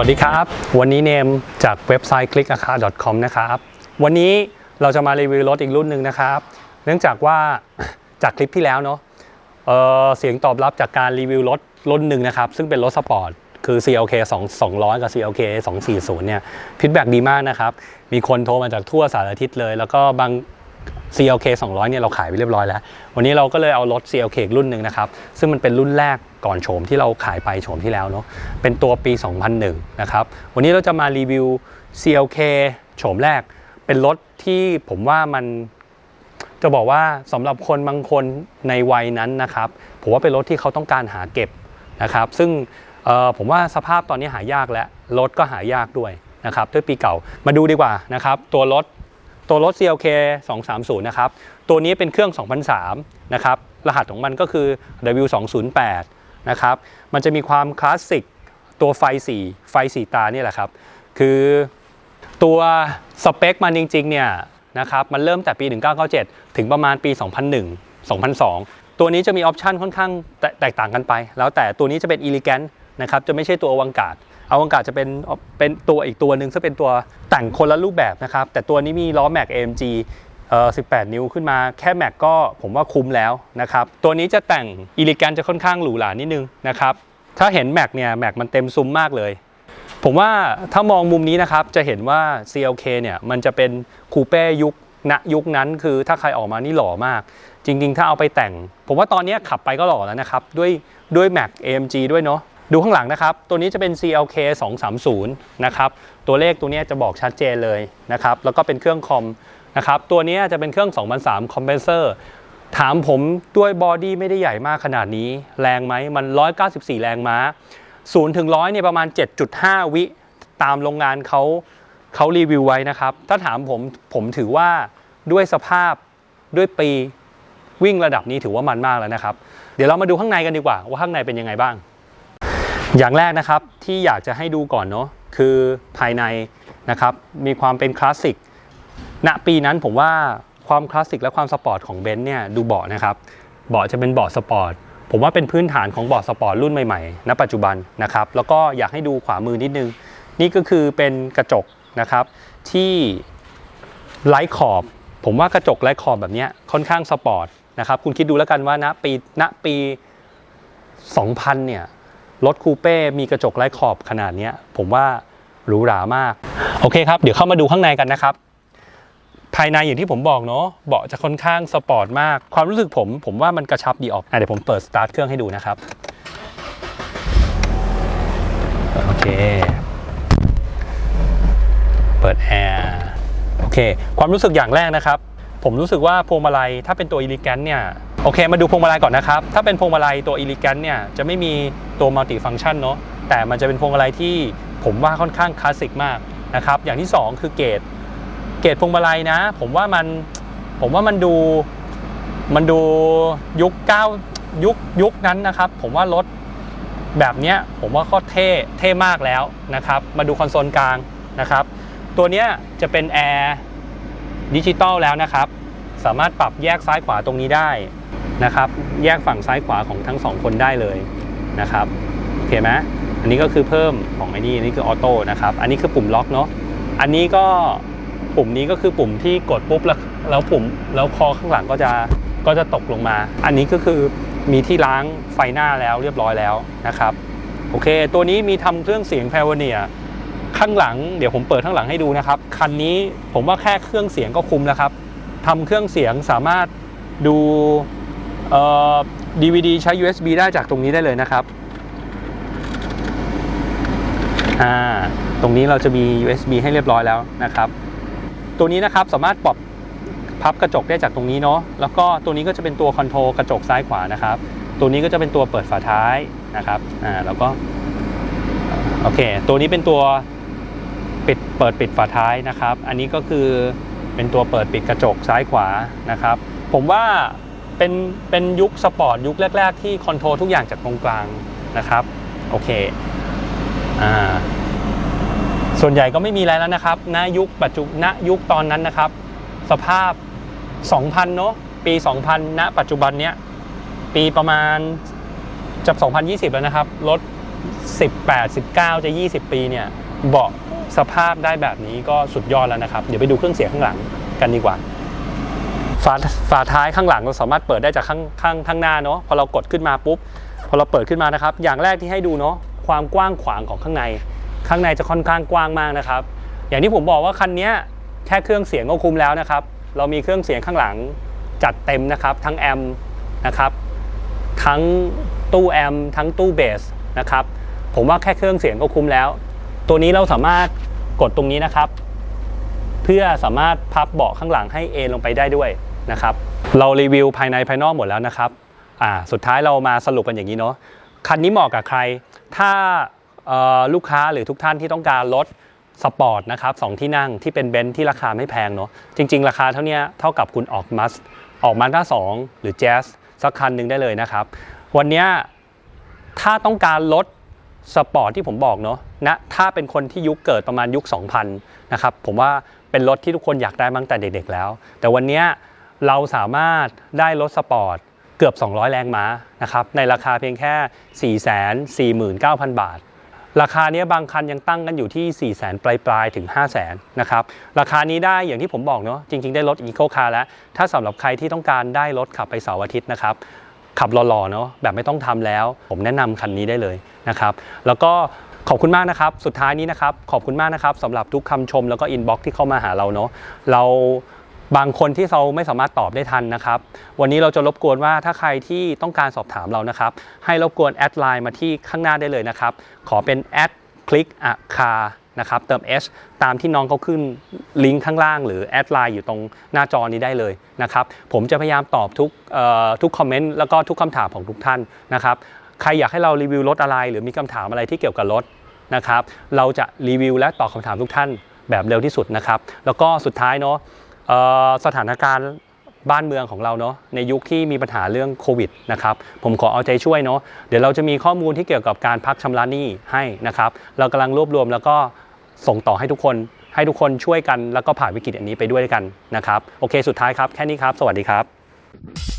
วัสดีครับ วันนี้เนมจากเว็บไซต์ clickacar.com นะครับ วันนี้เราจะมารีวิวรถอีกรุ่นหนึ่งนะครับ เนื่องจากว่าจากคลิปที่แล้วเนาะเออเสียงตอบรับจากการรีวิวรถรุ่นหนึ่งนะครับ ซึ่งเป็นรถสปอร์ตคือ CLK 2 200 กับ CLK 240 เนี่ยฟีดแบ็ดีมากนะครับ มีคนโทรมาจากทั่วสารทิศเลย แล้วก็บาง CLK 200 เนี่ยเราขายไปเรียบร้อยแล้ว วันนี้เราก็เลยเอารถ CLK รุ่นหนึ่งนะครับ ซึ่งมันเป็นรุ่นแรก ก่อนโฉมที่เราขายไปโฉมที่แล้วเนาะเป็นตัวปี 2001 นะครับ วันนี้เราจะมารีวิว CLK โฉมแรก เป็นรถที่ผมว่ามันจะบอกว่าสำหรับคนบางคนในวัยนั้นนะครับ ผมว่าเป็นรถที่เขาต้องการหาเก็บนะครับ ซึ่งผมว่าสภาพตอนนี้หายากแล้วรถก็หายากด้วยนะครับด้วยปีเก่ามาดูดีกว่านะครับตัวรถตัวรถ CLK 230 นะครับ ตัวนี้เป็นเครื่อง 2003 นะครับ รหัสของมันก็คือ W208 นะครับ มันจะมีความคลาสสิกตัวไฟสีไฟสีตาเนี่ยแหละครับ คือตัวสเปคมันจริงๆเนี่ยนะครับ มันเริ่มแต่ปี 1997 ถึงประมาณปี 2001 2002 ตัวนี้จะมีออปชันค่อนข้างแตแตกต่างกันไป แล้วแต่ตัวนี้จะเป็น Elegant นะครับ จะไม่ใช่ตัวอวังการอวังการจะเป็นเป็นตัวอีกตัวหนึ่งซึ่งเป็นตัวแต่งคนละรูปแบบนะครับ แต่ตัวนี้มีล้อแม็ก AMG เอ่อ 18 นิ้วขึ้นมาแค่แม็กก็ผมว่าคุ้มแล้วนะครับ ตัวนี้จะแต่งอีลิกันจะค่อนข้างหรูหรานิดนึงนะครับ ถ้าเห็นแม็กเนี่ยแม็กมันเต็มซุ้มมากเลย ผมว่าถ้ามองมุมนี้นะครับจะเห็นว่า CLK เนี่ยมันจะเป็นคูเป้ยุคณยุคนั้นคือถ้าใครออกมานี่หล่อมาก จริง ๆ ถ้าเอาไปแต่ง ผมว่าตอนนี้ขับไปก็หล่อแล้วนะครับ ด้วยด้วยแม็ก AMG ด้วยเนาะดูข้างหลังนะครับ ตัวนี้จะเป็น CLK 230 นะครับ ตัวเลขตัวนี้จะบอกชัดเจนเลยนะครับ แล้วก็เป็นเครื่องคอม นะครับตัวนี้จะเป็นเครื่อง 2003 คอมเพนเซอร์ถามผมด้วยบอดี้ไม่ได้ใหญ่มากขนาดนี้ แรงไหมมัน 194 แรงม้า0ถึง100เนี่ยประมาณ 7.5 วิ ตามโรงงานเขาเขารีวิวไว้นะครับ ถ้าถามผมผมถือว่าด้วยสภาพด้วยปีวิ่งระดับนี้ถือว่ามันมากแล้วนะครับ เดี๋ยวเรามาดูข้างในกันดีกว่า ว่าข้างในเป็นยังไงบ้าง อย่างแรกนะครับที่อยากจะให้ดูก่อนเนาะคือภายในนะครับมีความเป็นคลาสสิก ณปีนั้นผมว่าความคลาสสิกและความสปอร์ตของเบนซ์เนี่ยดูเบาะนะครับเบาะจะเป็นเบาะสปอร์ตผมว่าเป็นพื้นฐานของเบาะสปอร์ตรุ่นใหม่ๆณปัจจุบันนะครับแล้วก็อยากให้ดูขวามือนิดนึง นี่ก็คือเป็นกระจกนะครับที่ไร้ขอบ ผมว่ากระจกไร้ขอบแบบนี้ค่อนข้างสปอร์ตนะครับคุณคิดดูแล้วกันว่าณปีณปี 2000 เนี่ยรถคูเป้มีกระจกไร้ขอบขนาดนี้ผมว่าหรูหรามาก โอเคครับ เดี๋ยวเข้ามาดูข้างในกันนะครับ ภายในอย่างที่ผมบอกเนาะเบาะจะค่อนข้างสปอร์ตมาก ความรู้สึกผมผมว่ามันกระชับดีออกอะเดี๋ยวผมเปิดสตาร์ทเครื่องให้ดูนะครับ โอเค เปิดแอร์โอเค ความรู้สึกอย่างแรกนะครับ ผมรู้สึกว่าพวงมาลัยถ้าเป็นตัว e l e g a n t เนี่ยโอเค มาดูพวงมาลัยก่อนนะครับ ถ้าเป็นพวงมาลัยตัว e l e g a n t เนี่ยจะไม่มีตัวมัลติฟัง c t ชันเนาะแต่มันจะเป็นพวงมาลัยที่ผมว่าค่อนข้างคลาสสิกมากนะครับ อย่างที่ 2 คือเกรด เกรดพวงมาลัยนะ ผมว่ามันผมว่ามันดูมันดูยุคเก้ายุคยุคนั้นนะครับ ผมว่ารถแบบเนี้ยผมว่าโคตรเท่เท่มากแล้วนะครับ มาดูคอนโซลกลางนะครับ ตัวเนี้ยจะเป็นแอร์ดิจิตอลแล้วนะครับ สามารถปรับแยกซ้ายขวาตรงนี้ได้นะครับ แยกฝั่งซ้ายขวาของทั้งสองคนได้เลยนะครับโอเคไหมอันนี้ก็คือเพิ่มของไอ้นี่อันนี้คือออโต้นะครับ อันนี้คือปุ่มล็อกเนาะอันนี้ก็ ปุ่มนี้ก็คือปุ่มที่กดปุ๊บแล้วแล้วปุ่มแล้วคอข้างหลังก็จะก็จะตกลงมา อันนี้ก็คือมีที่ล้างไฟหน้าแล้วเรียบร้อยแล้วนะครับโอเค ตัวนี้มีทำเครื่องเสียงแพวเนียข้างหลังเดี๋ยวผมเปิดข้างหลังให้ดูนะครับ คันนี้ผมว่าแค่เครื่องเสียงก็คุ้มแล้วครับทำเครื่องเสียงสามารถดูเอ่อ DVD ใช้ USB ได้จากตรงนี้ได้เลยนะครับอ่าตรงนี้เราจะมี USB ให้เรียบร้อยแล้วนะครับ ตัวนี้นะครับสามารถปรับพับกระจกได้จากตรงนี้เนาะแล้วก็ตัวนี้ก็จะเป็นตัวคอนโทรลกระจกซ้ายขวานะครับ ตัวนี้ก็จะเป็นตัวเปิดฝาท้ายนะครับอ่าแล้วก็โอเค ตัวนี้เป็นตัวปิดเปิดปิดฝาท้ายนะครับ อันนี้ก็คือเป็นตัวเปิดปิดกระจกซ้ายขวานะครับ ผมว่าเป็นเป็นยุคสปอร์ตยุคแรก ๆ ที่คอนโทรลทุกอย่างจากตรงกลางนะครับ โอเคอ่า ส่วนใหญ่ก็ไม่มีอะไรแล้วนะครับณยุคปัจจุณยุคตอนนั้นนะครับ สภาพ 2,000 เนอะปี 2,000 ณ ปัจจุบันเนี้ยปีประมาณจับ 2020 แล้วนะครับ รถ 18 19 จะ 20 ปีเนี่ยเบาะสภาพได้แบบนี้ก็สุดยอดแล้วนะครับ เดี๋ยวไปดูเครื่องเสียงข้างหลังกันดีกว่า ฝาฝาท้ายข้างหลังเราสามารถเปิดได้จากข้างข้างข้างหน้าเนาะพอเรากดขึ้นมาปุ๊บ พอเราเปิดขึ้นมานะครับ อย่างแรกที่ให้ดูเนาะความกว้างขวางของข้างใน ข้างในจะค่อนข้างกว้างมากนะครับ อย่างที่ผมบอกว่าคันนี้แค่เครื่องเสียงก็คุ้มแล้วนะครับ เรามีเครื่องเสียงข้างหลังจัดเต็มนะครับ ทั้งแอมป์นะครับ ทั้งตู้แอมป์ทั้งตู้เบสนะครับ ผมว่าแค่เครื่องเสียงก็คุ้มแล้ว ตัวนี้เราสามารถกดตรงนี้นะครับ เพื่อสามารถพับเบาะข้างหลังให้เอนลงไปได้ด้วยนะครับ เรารีวิวภายในภายนอกหมดแล้วนะครับ อ่า สุดท้ายเรามาสรุปกันอย่างนี้เนาะ คันนี้เหมาะกับใคร ถ้า ลูกค้าหรือทุกท่านที่ต้องการรถสปอร์ตนะครับสองที่นั่งที่เป็นเบนซ์ที่ราคาไม่แพงเนาะจริง ๆ ราคาเท่านี้เท่ากับคุณออกมัสออกมาด้าสองหรือแจ๊สสักคันหนึ่งได้เลยนะครับ วันนี้ถ้าต้องการรถสปอร์ตที่ผมบอกเนาะนะถ้าเป็นคนที่ยุคเกิดประมาณยุค 2000 นะครับ ผมว่าเป็นรถที่ทุกคนอยากได้มาตั้งแต่เด็กๆแล้ว แต่วันนี้เราสามารถได้รถสปอร์ตเกือบ 200 แรงม้านะครับในราคาเพียงแค่ 449,000 บาท ราคาเนี้ยบางคันยังตั้งกันอยู่ที่ 4 0 0 0 0 0 ปลายปลายถึง 5 0 0 0 0 0 นะครับ ราคานี้ได้อย่างที่ผมบอกเนาะจริง ๆ ได้รถอีโคคาร์แล้ว ถ้าสำหรับใครที่ต้องการได้รถขับไปเสาร์อาทิตย์นะครับขับหล่อๆเนาะแบบไม่ต้องทำแล้ว ผมแนะนำคันนี้ได้เลยนะครับ แล้วก็ขอบคุณมากนะครับ สุดท้ายนี้นะครับ ขอบคุณมากนะครับสำหรับทุกคำชมแล้วก็อินบ็อกซ์ที่เข้ามาหาเราเนาะเรา บางคนที่เราไม่สามารถตอบได้ทันนะครับ วันนี้เราจะรบกวนว่าถ้าใครที่ต้องการสอบถามเรานะครับ ให้รบกวนแอดไลน์มาที่ข้างหน้าได้เลยนะครับ ขอเป็นแอดคลิกอะคานะครับเติม H ตามที่น้องเขาขึ้นลิงก์ข้างล่าง หรือแอดไลน์อยู่ตรงหน้าจอนี้ได้เลยนะครับ ผมจะพยายามตอบทุกทุกคอมเมนต์แล้วก็ทุกคำถามของทุกท่านนะครับ ใครอยากให้เรารีวิวรถอะไร หรือมีคำถามอะไรที่เกี่ยวกับรถนะครับ เราจะรีวิวและตอบคำถามทุกท่านแบบเร็วที่สุดนะครับ แล้วก็สุดท้ายเนาะ สถานการณ์บ้านเมืองของเราเนาะในยุคที่มีปัญหาเรื่องโควิดนะครับผมขอเอาใจช่วยเนาะเดี๋ยวเราจะมีข้อมูลที่เกี่ยวกับการพักชำระหนี้ให้นะครับ เรากำลังรวบรวมแล้วก็ส่งต่อให้ทุกคน ให้ทุกคนช่วยกันแล้วก็ผ่านวิกฤตอันนี้ไปด้วยกันนะครับ โอเคสุดท้ายครับ แค่นี้ครับ สวัสดีครับ